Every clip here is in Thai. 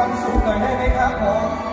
ความสุขหน่อยได้ไหมครับผม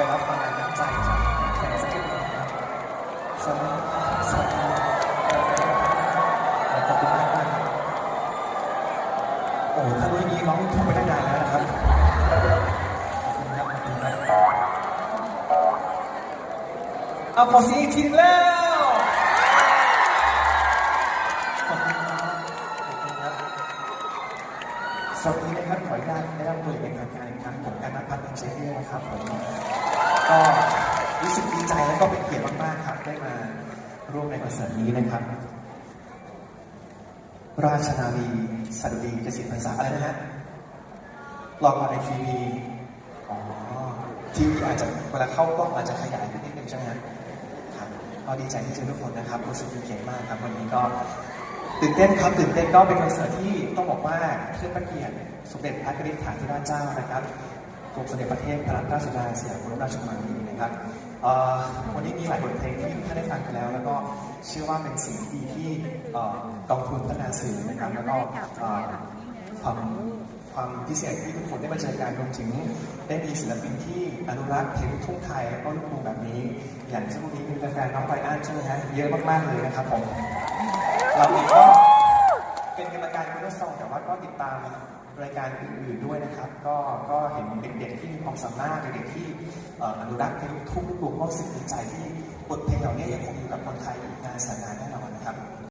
ไปรับความน้ำใจจากแฟนสักทีนะครับสวัสดีครับสวัสดีครับขอบคุณมากครับโอ้ถ้ารู้อย่างนี้ร้องทุ่งไปได้นานแล้วนะครับขอบคุณครับขอบคุณครับเอาขอสีทีหนึงแล้วขอบคุณครับขอบคุณครับสวัสดีนะครับขออนุญาตแนะนำตัวอย่างเป็นทางการอีกครั้งผมการนัทพัฒน์เป็นเชฟเน่นะครับผม ก็รู้สึกดีใจแล้วก็เป็นเกียรติมากๆครับ ได้มาร่วมในคอนเสิร์ตนี้นะครับ ราชนาวีสดุดีเสิบพรรษาอะไรนะฮะลองมาในทีวีอ๋อทีวีอาจจะเวลาเข้ากล้องอาจจะขยายขึ้นนิดนึงใช่ไหมฮะครับก็ดีใจที่เจอทุกคนนะครับรู้สึกเป็นเกียรติมากครับวันนี้ก็ตื่นเต้นครับตื่นเต้นก็เป็นคอนเสิร์ตที่ต้องบอกว่าเพื่อพระเกียรติสมเด็จพระกนิษฐาธิราชเจ้านะครับ กรมสมเด็จพระเทพพระราชสุดาสยามบรมราชกุมารีนะครับเอ่อวันนี้มีหลายบทเพลงที่ทุกท่านได้ฟังกันแล้ว แล้วก็เชื่อว่าเป็นสิ่งที่ดีที่เอ่อกองทุนพัฒนาสื่อนะครับแล้วก็เอ่อความความพิเศษที่ทุกคนได้มาเจอกันรวมถึงได้มีศิลปินที่อนุรักษ์เพลงลูกทุ่งไทยแล้วก็ลูกทุ่งแบบนี้ อย่างเช่นวันนี้มีแฟนๆน้องไบรอันใช่ไหมฮะเยอะมากๆเลยนะครับผมเราเองก็เป็นกรรมการคุณซองแต่ว่าก็ติดตาม รายการอื่นๆด้วยนะครับ ก็ก็เห็นเด็กๆที่มีความสามารถเด็กๆที่อนุรักษ์เพลงลูกทุกกรุงก็รู้สึกดีใจที่บทเพลงเหล่านี้ยังคงอยู่กับคนไทยอีกนานแสนนานแน่นอนนะครับ